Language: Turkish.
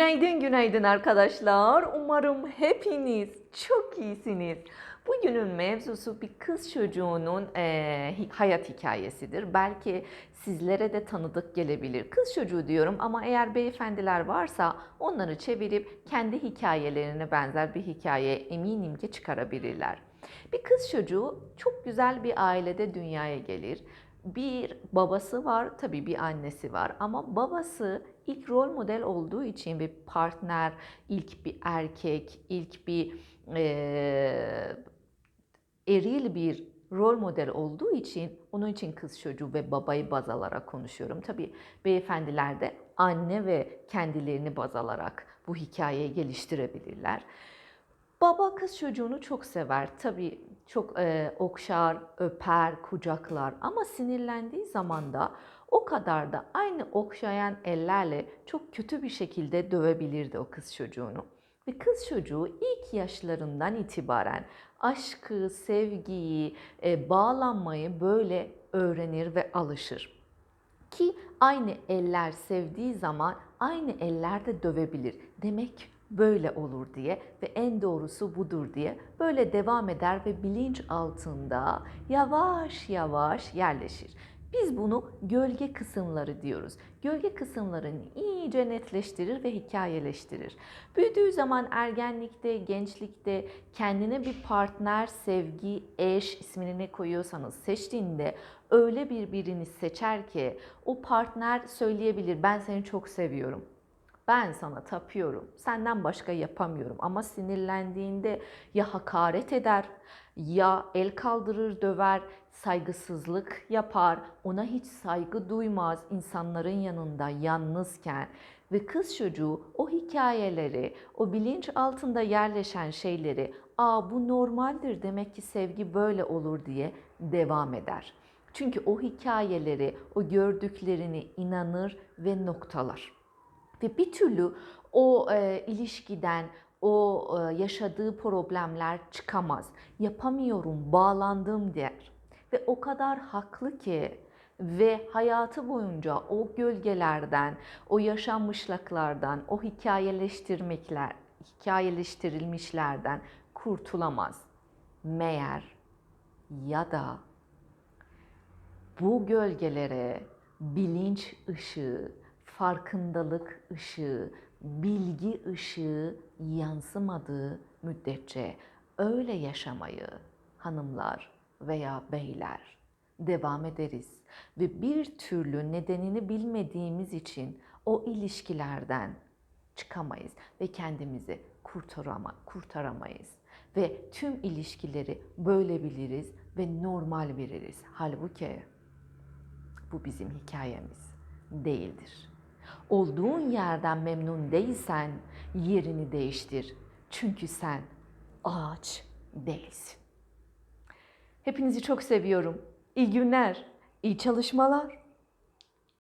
Günaydın, günaydın arkadaşlar. Umarım hepiniz çok iyisiniz. Bugünün mevzusu bir kız çocuğunun hi- hayat hikayesidir. Belki sizlere de tanıdık gelebilir. Kız çocuğu diyorum ama eğer beyefendiler varsa onları çevirip kendi hikayelerine benzer bir hikaye eminim ki çıkarabilirler. Bir kız çocuğu çok güzel bir ailede dünyaya gelir. Bir babası var, tabii bir annesi var ama babası ilk rol model olduğu için bir partner, ilk bir erkek, ilk bir eee, eril bir rol model olduğu için onun için kız çocuğu ve babayı baz alarak konuşuyorum. Tabii beyefendiler de anne ve kendilerini baz alarak bu hikayeyi geliştirebilirler. Baba kız çocuğunu çok sever. Tabii çok e, okşar, öper, kucaklar ama sinirlendiği zaman da o kadar da aynı okşayan ellerle çok kötü bir şekilde dövebilirdi o kız çocuğunu. Ve kız çocuğu ilk yaşlarından itibaren aşkı, sevgiyi, e, bağlanmayı böyle öğrenir ve alışır. Ki aynı eller sevdiği zaman aynı eller de dövebilir. Demek böyle olur diye ve en doğrusu budur diye böyle devam eder ve bilinç altında yavaş yavaş yerleşir. Biz bunu gölge kısımları diyoruz. Gölge kısımlarını iyice netleştirir ve hikayeleştirir. Büyüdüğü zaman ergenlikte, gençlikte kendine bir partner, sevgi, eş ismini ne koyuyorsanız seçtiğinde öyle bir birini seçer ki o partner söyleyebilir ben seni çok seviyorum. Ben sana tapıyorum. Senden başka yapamıyorum. Ama sinirlendiğinde ya hakaret eder, ya el kaldırır, döver, saygısızlık yapar. Ona hiç saygı duymaz insanların yanında yalnızken ve kız çocuğu o hikayeleri, o bilinç altında yerleşen şeyleri, "Aa bu normaldir demek ki sevgi böyle olur." diye devam eder. Çünkü o hikayeleri, o gördüklerini inanır ve noktalar ve bir türlü o e, ilişkiden, o e, yaşadığı problemler çıkamaz. Yapamıyorum, bağlandım der. Ve o kadar haklı ki ve hayatı boyunca o gölgelerden, o yaşanmışlıklardan, o hikayeleştirmekler, hikayeleştirilmişlerden kurtulamaz. Meğer ya da bu gölgelere bilinç ışığı, farkındalık ışığı, bilgi ışığı yansımadığı müddetçe öyle yaşamayı hanımlar veya beyler devam ederiz ve bir türlü nedenini bilmediğimiz için o ilişkilerden çıkamayız ve kendimizi kurtarama, kurtaramayız. Ve tüm ilişkileri böyle biliriz ve normal veririz. Halbuki bu bizim hikayemiz değildir. Olduğun yerden memnun değilsen yerini değiştir. Çünkü sen ağaç değilsin. Hepinizi çok seviyorum. İyi günler, iyi çalışmalar.